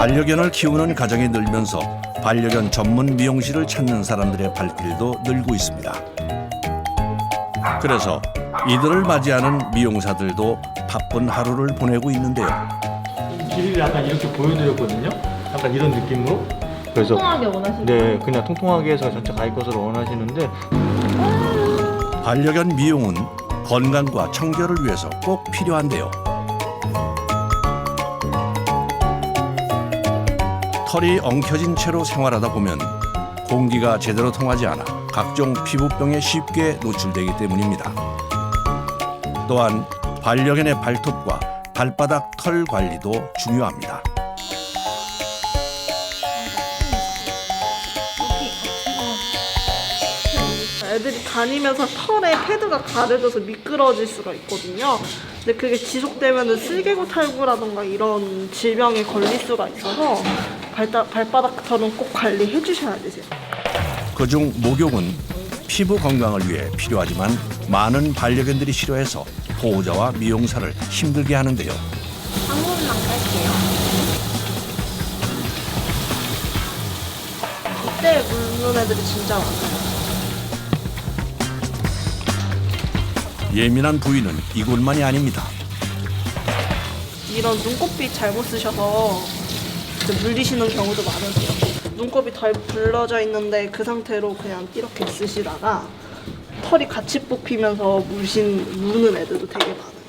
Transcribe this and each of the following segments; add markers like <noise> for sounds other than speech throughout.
반려견을 키우는 가정이 늘면서 반려견 전문 미용실을 찾는 사람들의 발길도 늘고 있습니다. 그래서 이들을 맞이하는 미용사들도 바쁜 하루를 보내고 있는데요. 길이를 약간 이렇게 보여드렸거든요. 약간 이런 느낌으로. 그래서 통통하게 원하시는 네, 그냥 통통하게 해서 전체 가위 것을 원하시는데 반려견 미용은 건강과 청결을 위해서 꼭 필요한데요. 털이 엉켜진 채로 생활하다 보면 공기가 제대로 통하지 않아 각종 피부병에 쉽게 노출되기 때문입니다. 또한 반려견의 발톱과 발바닥 털 관리도 중요합니다. 애들이 다니면서 털에 패드가 가려져서 미끄러질 수가 있거든요. 근데 그게 지속되면 쓸개고 탈구라던가 이런 질병에 걸릴 수가 있어서 발다, 발바닥 털은 꼭 관리해 주셔야 되세요. 그중 목욕은 피부 건강을 위해 필요하지만 많은 반려견들이 싫어해서 보호자와 미용사를 힘들게 하는데요. 한 번만 깔게요. 이때 물는 애들이 진짜 많아요. 예민한 부위는 이곳만이 아닙니다. 이런 눈곱빛 잘못 쓰셔서 이제 물리시는 경우도 많으세요. 눈곱이 덜 불러져 있는데 그 상태로 그냥 이렇게 쓰시다가 털이 같이 뽑히면서 물신 무는 애들도 되게 많아요.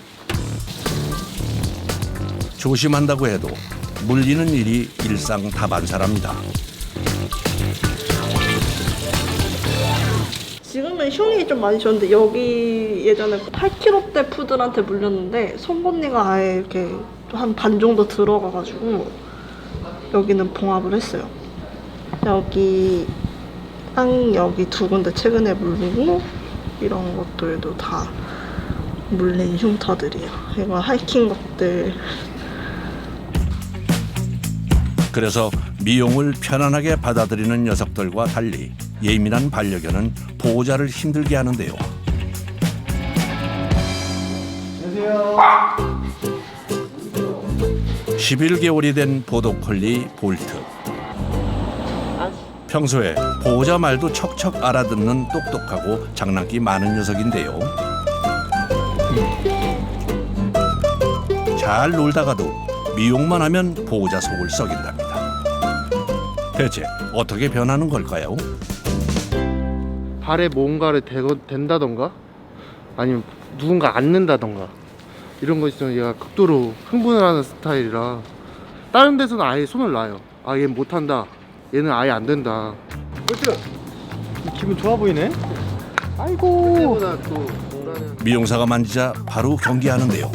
조심한다고 해도 물리는 일이 일상 다반사랍니다. 지금은 흉이 좀 많이 졌는데 여기 예전에 8kg대 푸들한테 물렸는데 송곳니가 아예 이렇게 한 반 정도 들어가가지고 여기는 봉합을 했어요. 여기 땅 여기 두 군데 최근에 물리고 이런 것들도 다 물린 흉터들이에요. 이거 하이킹 것들 그래서 미용을 편안하게 받아들이는 녀석들과 달리 예민한 반려견은 보호자를 힘들게 하는데요. 안녕하세요. 11개월이 된 보도콜리 볼트. 평소에 보호자 말도 척척 알아듣는 똑똑하고 장난기 많은 녀석인데요. 잘 놀다가도 미용만 하면 보호자 속을 썩인답니다. 대체 어떻게 변하는 걸까요? 발에 뭔가를 대거, 댄다던가 아니면 누군가 앉는다던가 이런 거 있으면 얘가 극도로 흥분을 하는 스타일이라 다른 데서는 아예 손을 놔요 아얘 못한다 얘는 아예 안 된다 그렇죠. 기분 좋아 보이네. 아이고. 그때보다 또 미용사가 만지자 바로 경계하는데요.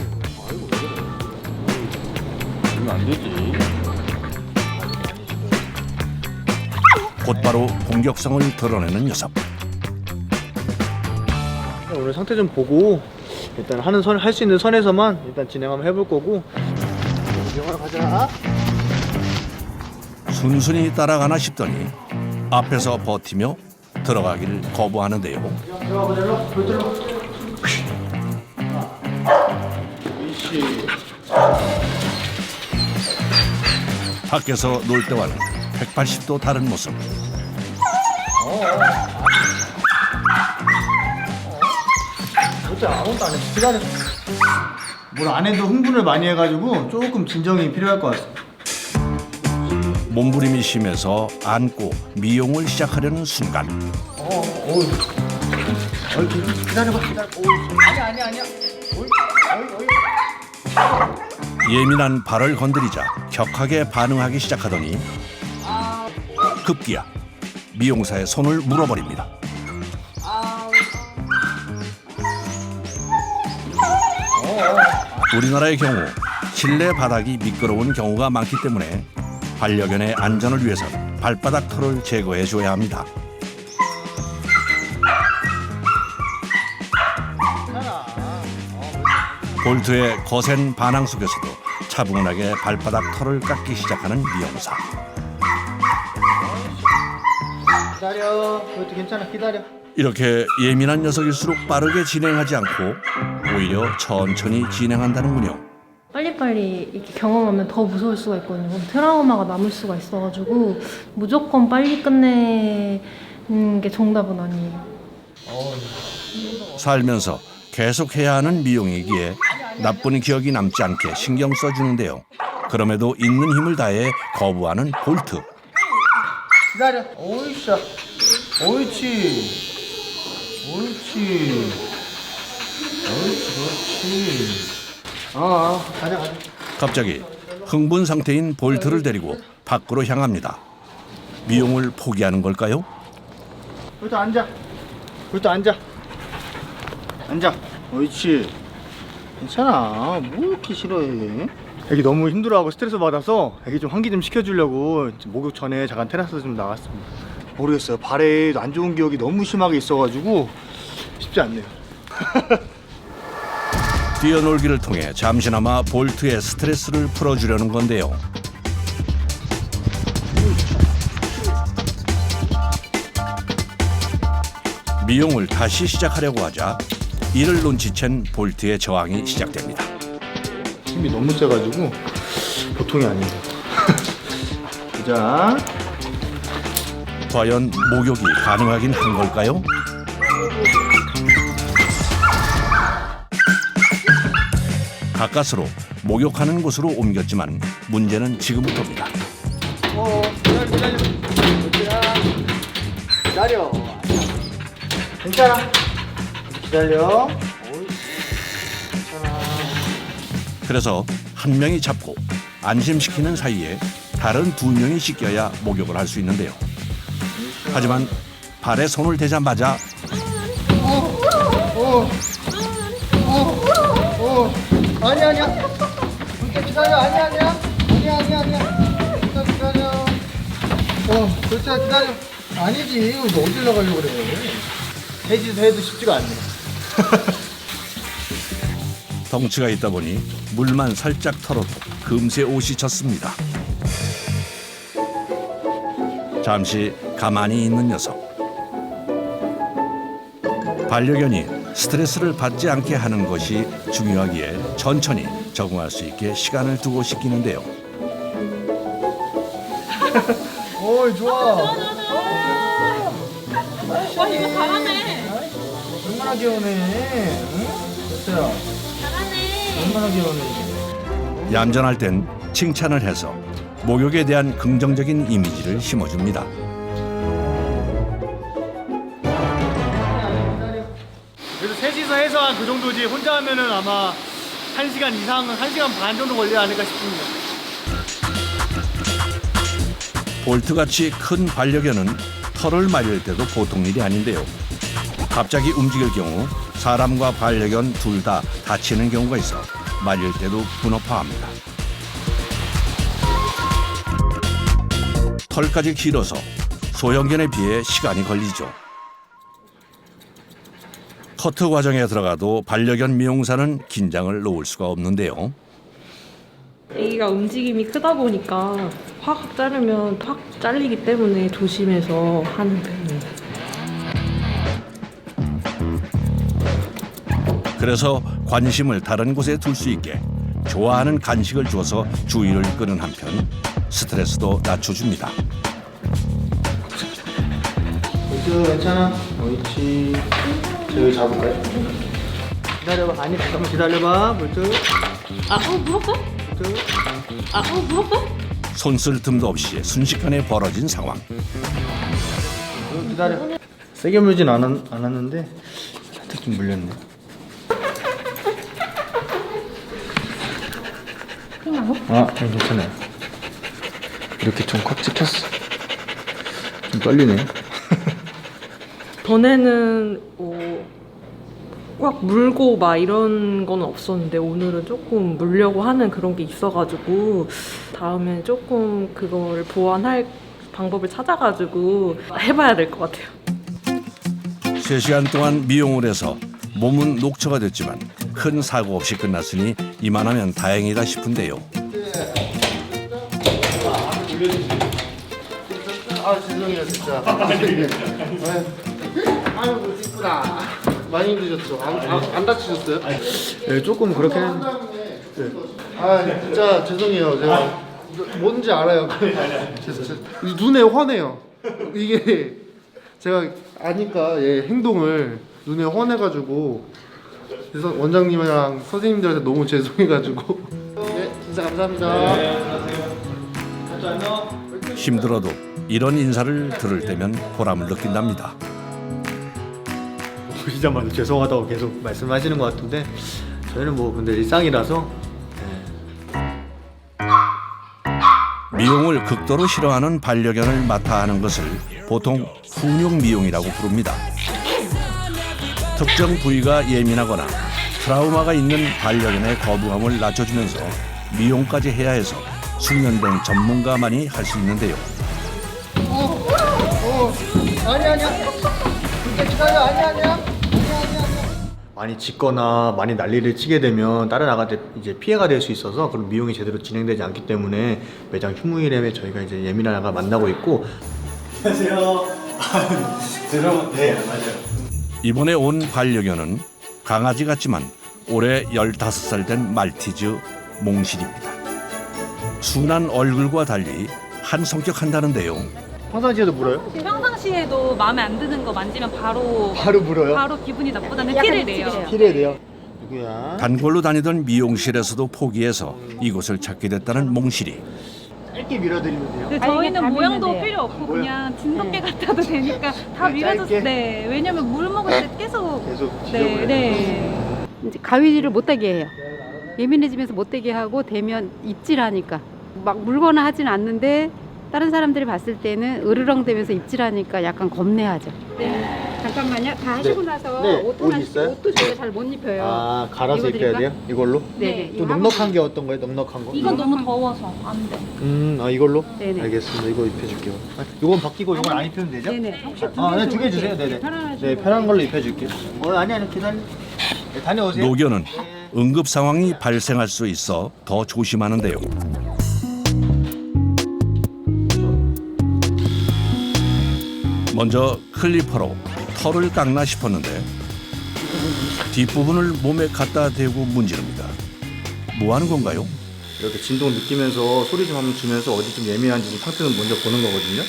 이러면 안 되지. 곧바로 공격성을 드러내는 녀석. 오늘 상태 좀 보고 일단 하는 선 할 수 있는 선에서만 일단 진행 한번 해볼 거고. 영화로 가자. 순순히 따라가나 싶더니 앞에서 버티며 들어가기를 거부하는데요. 들어가 보자. 일로. 볼들로. 밖에서 놀 때와는 180도 다른 모습. 어째 아무것도 안 해. 기다려. 뭘안 해도 흥분을 많이 해가지고 조금 진정이 필요할 것 같아. 몸부림이 심해서 안고 미용을 시작하려는 순간 어, 어. 어이, 기다려봐, 기다려. 오, 아니, 아니, 아니야. 어이, 어이, 어이. 예민한 발을 건드리자 격하게 반응하기 시작하더니 급기야 미용사의 손을 물어버립니다. 우리나라의 경우 실내 바닥이 미끄러운 경우가 많기 때문에 반려견의 안전을 위해서 발바닥 털을 제거해 줘야 합니다. 볼트의 거센 반항 속에서도 차분하게 발바닥 털을 깎기 시작하는 미용사. 기다려. 그것도 괜찮아. 기다려. 이렇게 예민한 녀석일수록 빠르게 진행하지 않고 오히려 천천히 진행한다는군요. 빨리빨리 이렇게 경험하면 더 무서울 수가 있거든요. 트라우마가 남을 수가 있어가지고 무조건 빨리 끝내는 게 정답은 아니에요. 살면서 계속 해야 하는 미용이기에 나쁜 기억이 남지 않게 신경 써주는데요. 그럼에도 있는 힘을 다해 거부하는 볼트. 기다려. 옳지. 옳지, 그렇지. 어, 어, 가자, 가자. 갑자기 흥분 상태인 볼트를 데리고 밖으로 향합니다. 미용을 포기하는 걸까요? 볼트 앉아. 볼트 앉아. 앉아. 옳지. 괜찮아. 뭐 이렇게 싫어해? 애기 너무 힘들어하고 스트레스 받아서 애기 좀 환기 좀 시켜주려고 목욕 전에 잠깐 테라스 좀 나왔습니다. 모르겠어요. 발에 안 좋은 기억이 너무 심하게 있어가지고 쉽지 않네요. <laughs> 뛰어놀기를 통해 잠시나마 볼트의 스트레스를 풀어주려는 건데요. 미용을 다시 시작하려고 하자 이를 눈치챈 볼트의 저항이 시작됩니다. 힘이 너무 세가지고 보통이 아니에요. <laughs> 자, 과연 목욕이 가능하긴 한 걸까요? 가까스로 목욕하는 곳으로 옮겼지만 문제는 지금부터입니다. 어, 기다려, 기다려. 기다려. 괜찮아. 기다려. 그래서 한 명이 잡고 안심시키는 사이에 다른 두 명이 씻겨야 목욕을 할 수 있는데요. 하지만 발에 손을 대자마자 어, 아니 아니야. 잠깐 기다려. 아니 아니야. 아니 아니 아니야. 일단 기다려. 어, 그렇지 기다려. 아니지. 이거 너 어디로 가려고 그래? 해지도 해도 쉽지가 않네. <laughs> 덩치가 있다 보니 물만 살짝 털어도 금세 옷이 젖습니다. 잠시 가만히 있는 녀석. 반려견이 스트레스를 받지 않게 하는 것이 중요하기에 천천히 적응할 수 있게 시간을 두고 씻기는데요. <laughs> 어이 좋아. 와 이거 잘하네. 얼마나 귀여우네. 응? 됐어요. 잘하네. 얼마나 귀여우네. 얌전할 땐 칭찬을 해서 목욕에 대한 긍정적인 이미지를 심어줍니다. 해서 한 그 정도지 혼자 하면은 아마 1시간 이상, 1시간 반 정도 걸리지 않을까 싶습니다. 볼트같이 큰 반려견은 털을 말릴 때도 보통 일이 아닌데요. 갑자기 움직일 경우 사람과 반려견 둘 다 다치는 경우가 있어 말릴 때도 분업화합니다. 털까지 길어서 소형견에 비해 시간이 걸리죠. 커트 과정에 들어가도 반려견 미용사는 긴장을 놓을 수가 없는데요. 애기가 움직임이 크다 보니까 확 자르면 확 잘리기 때문에 조심해서 하는 편이에요. 그래서 관심을 다른 곳에 둘 수 있게 좋아하는 간식을 주어서 주의를 끄는 한편 스트레스도 낮춰줍니다. 괜찮아. 옳지. 저기 잡을까요? 기다려봐. 아니 잠깐만 기다려봐. 볼트. 아, 어 물었어? 볼트. 아, 어 물었어? 손쓸 틈도 없이 순식간에 벌어진 상황. 어, 기다려. 세게 물진 않았, 않았는데 살짝 좀 물렸네. 아, 괜찮아요. 이렇게 좀 꽉 찍혔어. 좀 떨리네. 전에는 뭐, 꽉 물고 막 이런 건 없었는데 오늘은 조금 물려고 하는 그런 게 있어가지고 다음엔 조금 그걸 보완할 방법을 찾아가지고 해봐야 될 것 같아요. 3시간 동안 미용을 해서 몸은 녹초가 됐지만 큰 사고 없이 끝났으니 이만하면 다행이다 싶은데요. 아, 죄송해요, 진짜. <laughs> 아이고 이쁘다 많이 힘드셨죠? 안, 안, 안 다치셨어요? 네, 조금 그렇긴 했는데. 아 진짜 죄송해요. 제가 뭔지 알아요. <laughs> 죄송- 죄송- 눈에 환해요. 이게 제가 아니까 얘 행동을 눈에 환해가지고 그래서 원장님이랑 선생님들한테 너무 죄송해가지고 네 진짜 감사합니다. 힘들어도 이런 인사를 들을 때면 보람을 느낀답니다. 보시자마자 죄송하다고 계속 말씀하시는 것 같은데 저희는 뭐 근데 일상이라서 미용을 극도로 싫어하는 반려견을 맡아 하는 것을 보통 훈육 미용이라고 부릅니다. 특정 부위가 예민하거나 트라우마가 있는 반려견의 거부감을 낮춰주면서 미용까지 해야 해서 숙련된 전문가만이 할 수 있는데요. 많이 짖거나 많이 난리를 치게 되면 다른 아가한테 이제 피해가 될 수 있어서 그런 미용이 제대로 진행되지 않기 때문에 매장 휴무일에 저희가 이제 예민한 아가 만나고 있고 안녕하세요. 죄송 네 맞아요. 이번에 온 반려견은 강아지 같지만 올해 15살 된 말티즈 몽실입니다. 순한 얼굴과 달리 한 성격 한다는데요. 평상시에도 물어요? 평상시에 도 마음에 안 드는 거 만지면 바로 바로 물어요? 바로 기분이 나쁘다는 티를 내요. 티를 내요. 누구야? 단골로 다니던 미용실에서도 포기해서 이곳을 찾게 됐다는 몽실이 짧게 밀어드리면 돼요. 근데 저희는 모양도 필요 없고 그냥 진돗개 같아도 되니까 다 그냥 밀어줬 짧게? 네 왜냐면 물 먹을 때 계속 계속 네. 네. 이제 가위질을 못하게 해요. 예민해지면서 못되게 하고 되면 입질하니까 막 물거나 하진 않는데 다른 사람들이 봤을 때는 으르렁대면서 입질하니까 약간 겁내하죠. 잠깐만요. 다 하시고 나서 네, 옷 옷 하나씩 있어요? 옷도 저희가 잘 못 입혀요. 아 갈아서 입혀야 드릴까? 돼요? 이걸로? 네. 좀 넉넉한 게 어떤 거예요? 넉넉한 거? 이건 너무 더워서 안 돼. 음, 아 이걸로? 네네. 알겠습니다. 이거 입혀줄게요. 아, 이건 바뀌고 이건 안 입히면 되죠? 네네. 혹시 아, 네, 두 개 주세요. 네네. 네, 편한 걸로 입혀줄게요. 어, 아니 아니 기다려. 네, 다녀오세요. 노견은 응급 상황이 발생할 수 있어 더 조심하는데요. 먼저 클리퍼로 털을 깎나 싶었는데 뒷부분을 몸에 갖다 대고 문지릅니다. 뭐 하는 건가요? 이렇게 진동 느끼면서 소리 좀 한번 주면서 어디 좀 예민한지 좀 상태는 먼저 보는 거거든요.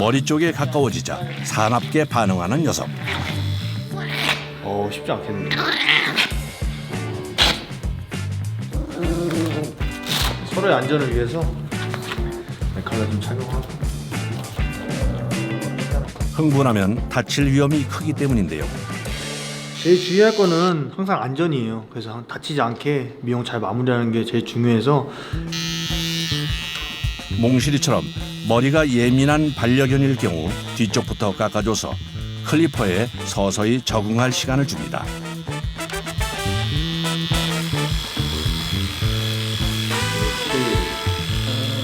머리 쪽에 가까워지자 사납게 반응하는 녀석. 어, 쉽지 않겠는데. 서로의 안전을 위해서 네, 칼라 좀 착용하고. 흥분하면 다칠 위험이 크기 때문인데요. 제일 주의할 거는 항상 안전이에요. 그래서 다치지 않게 미용 잘 마무리하는 게 제일 중요해서 몽실이처럼 머리가 예민한 반려견일 경우 뒤쪽부터 깎아줘서 클리퍼에 서서히 적응할 시간을 줍니다.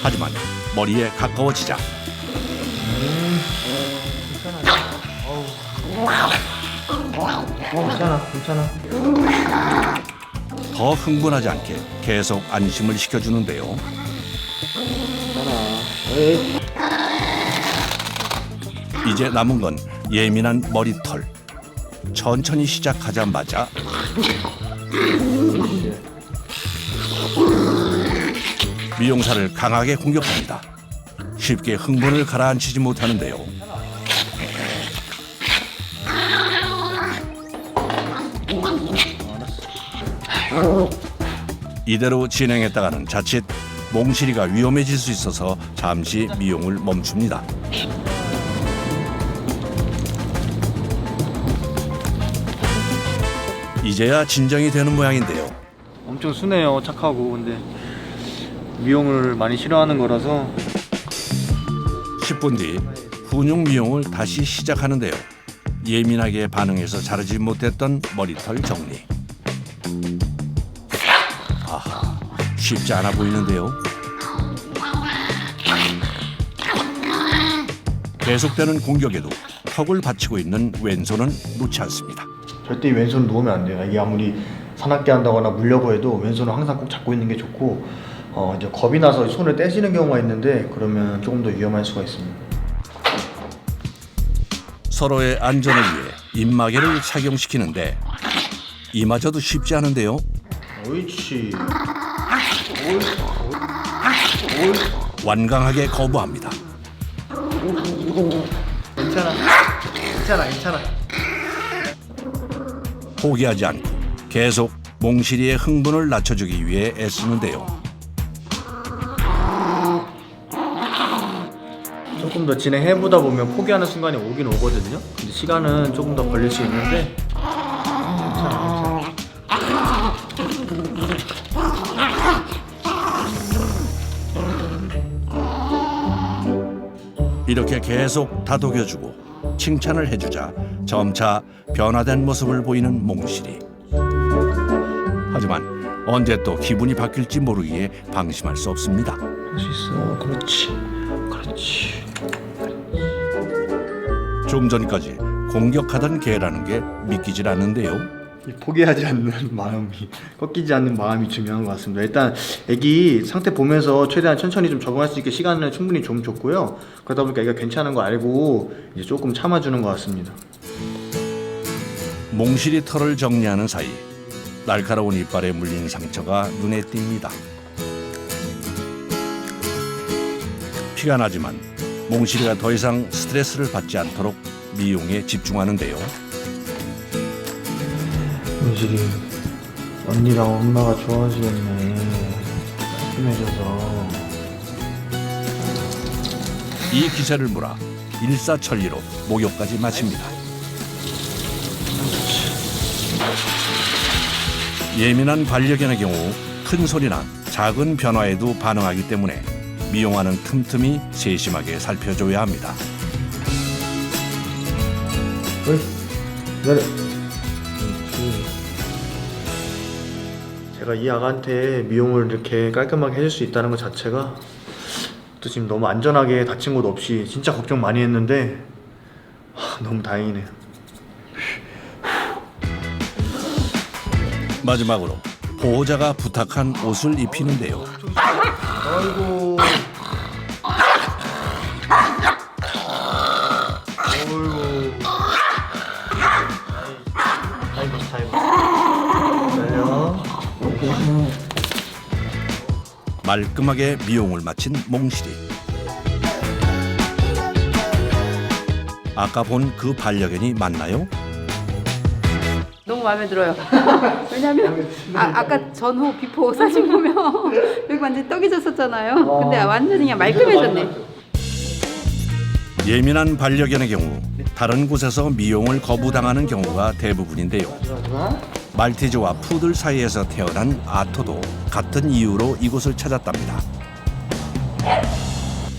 하지만 머리에 가까워지자 괜찮아, 괜찮아. 더 흥분하지 않게 계속 안심을 시켜주는데요. 이제 남은 건 예민한 머리털. 천천히 시작하자마자 미용사를 강하게 공격합니다. 쉽게 흥분을 가라앉히지 못하는데요. 이대로 진행했다가는 자칫 몽실이가 위험해질 수 있어서 잠시 미용을 멈춥니다. 이제야 진정이 되는 모양인데요. 엄청 순해요, 착하고. 근데 미용을 많이 싫어하는 거라서 10분 뒤 훈육 미용을 다시 시작하는데요. 예민하게 반응해서 자르지 못했던 머리털 정리. 아하, 쉽지 않아 보이는데요. 계속되는 공격에도 턱을 받치고 있는 왼손은 놓지 않습니다. 절대 이 왼손 놓으면 안 돼요. 이게 아무리 사납게 한다거나 물려고 해도 왼손은 항상 꼭 잡고 있는 게 좋고 어, 이제 겁이 나서 손을 떼시는 경우가 있는데 그러면 조금 더 위험할 수가 있습니다. 서로의 안전을 위해 입마개를 착용시키는데 이마저도 쉽지 않은데요. 옳지. 완강하게 거부합니다. 괜찮아. 괜찮아, 괜찮아. 포기하지 않고 계속 몽실이의 흥분을 낮춰주기 위해 애쓰는데요. 조금 더 진행해보다 보면 포기하는 순간이 오긴 오거든요. 근데 시간은 조금 더 걸릴 수 있는데 이렇게 계속 다독여주고 칭찬을 해주자 점차 변화된 모습을 보이는 몽실이. 하지만 언제 또 기분이 바뀔지 모르기에 방심할 수 없습니다. 할 수 있어. 그렇지. 그렇지. 좀 전까지 공격하던 개라는 게 믿기질 않는데요. 이 포기하지 않는 <laughs> 마음이 꺾이지 않는 마음이 중요한 것 같습니다. 일단 애기 상태 보면서 최대한 천천히 좀 적응할 수 있게 시간을 충분히 좀 줬고요. 그러다 보니까 애가 괜찮은 거 알고 이제 조금 참아주는 것 같습니다. 몽실이 털을 정리하는 사이 날카로운 이빨에 물린 상처가 눈에 띕니다. 피가 나지만 몽실이가 더 이상 스트레스를 받지 않도록 미용에 집중하는데요. 민식이 언니랑 엄마가 좋아지겠네. 심해져서. 이 기세를 몰아 일사천리로 목욕까지 마칩니다. 예민한 반려견의 경우 큰 소리나 작은 변화에도 반응하기 때문에 미용하는 틈틈이 세심하게 살펴줘야 합니다. 제가 이 아가한테 미용을 이렇게 깔끔하게 해줄 수 있다는 것 자체가 또 지금 너무 안전하게 다친 곳 없이 진짜 걱정 많이 했는데 하, 너무 다행이네요. 마지막으로 보호자가 부탁한 옷을 입히는데요. 아이고. 말끔하게 미용을 마친 몽실이. 아까 본 그 반려견이 맞나요? 너무 마음에 들어요. <laughs> 왜냐면 아, 아까 전후 비포 사진 보면 <laughs> 여기 완전 떡이 졌었잖아요. 근데 완전히 그냥 말끔해졌네. 예민한 반려견의 경우 다른 곳에서 미용을 거부당하는 경우가 대부분인데요. 말티즈와 푸들 사이에서 태어난 아토도 같은 이유로 이곳을 찾았답니다.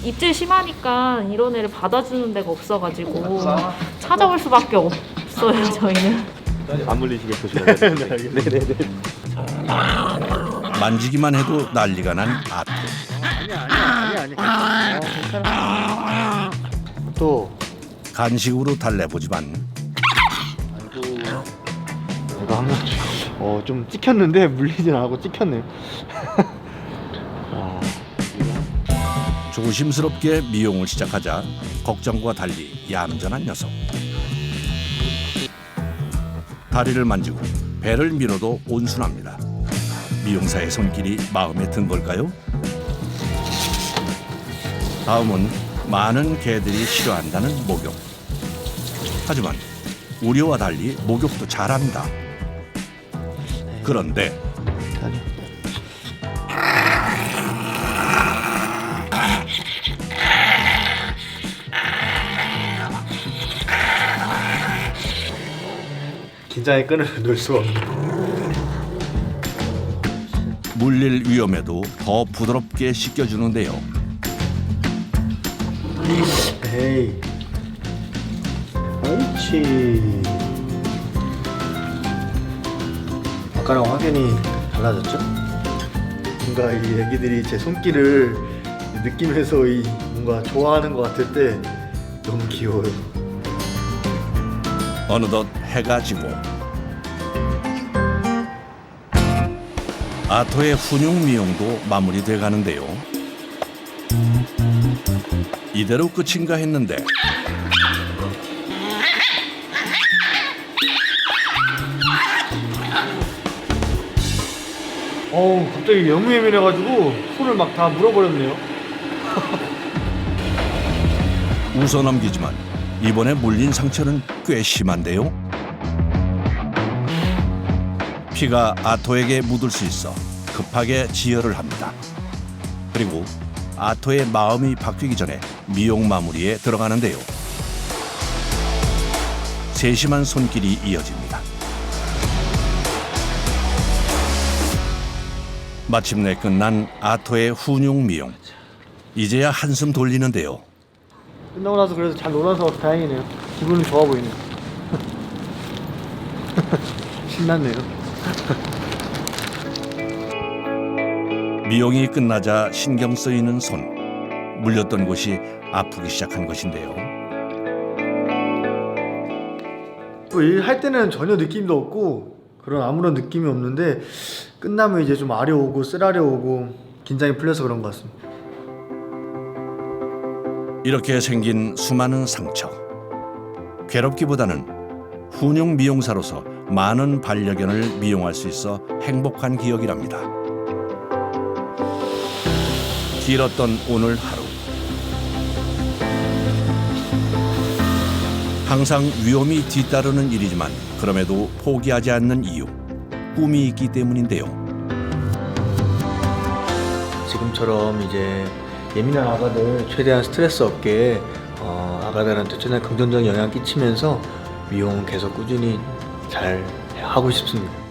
입질 심하니까 이런 애를 받아주는 데가 없어가지고 찾아올 수밖에 없어요 저희는. <laughs> 만지기만 해도 난리가 난 아토. 또 간식으로 달래보지만 어 좀 찍혔는데 <laughs> 물리진 않고 찍혔네. <laughs> 조심스럽게 미용을 시작하자 걱정과 달리 얌전한 녀석. 다리를 만지고 배를 밀어도 온순합니다. 미용사의 손길이 마음에 든 걸까요? 다음은 많은 개들이 싫어한다는 목욕. 하지만 우리와 달리 목욕도 잘합니다. 그런데 긴장의 끈을 <laughs> 놓을 수가 없네. 물릴 위험에도 더 부드럽게 씻겨주는데요. 에이. 옳지. 아까랑 확연히 달라졌죠? 뭔가 이 애기들이 제 손길을 느끼면서 이 뭔가 좋아하는 것 같을 때 너무 귀여워요. 어느덧 해가 지고 아토의 훈육 미용도 마무리돼 가는데요. 이대로 끝인가 했는데 어우 갑자기 너무 예민해가지고 손을 막 다 물어버렸네요. <laughs> 웃어 넘기지만 이번에 물린 상처는 꽤 심한데요. 피가 아토에게 묻을 수 있어 급하게 지혈을 합니다. 그리고 아토의 마음이 바뀌기 전에 미용 마무리에 들어가는데요. 세심한 손길이 이어집니다. 마침내 끝난 아토의 훈육 미용. 이제야 한숨 돌리는데요. 끝나고 나서 그래도 잘 놀아서 다행이네요. 기분은 좋아 보이네요. <laughs> 신났네요. <laughs> 미용이 끝나자 신경 쓰이는 손. 물렸던 곳이 아프기 시작한 것인데요. 또 일할 때는 전혀 느낌도 없고 그런 아무런 느낌이 없는데 끝나면 이제 좀 아려오고 쓰라려오고 긴장이 풀려서 그런 것 같습니다. 이렇게 생긴 수많은 상처. 괴롭기보다는 훈육 미용사로서 많은 반려견을 미용할 수 있어 행복한 기억이랍니다. 길었던 오늘 하루. 항상 위험이 뒤따르는 일이지만 그럼에도 포기하지 않는 이유. 꿈이 있기 때문인데요. 지금처럼 이제 예민한 아가들 최대한 스트레스 없게 어, 아가들한테 최대한 긍정적인 영향 끼치면서 미용 계속 꾸준히 잘 하고 싶습니다.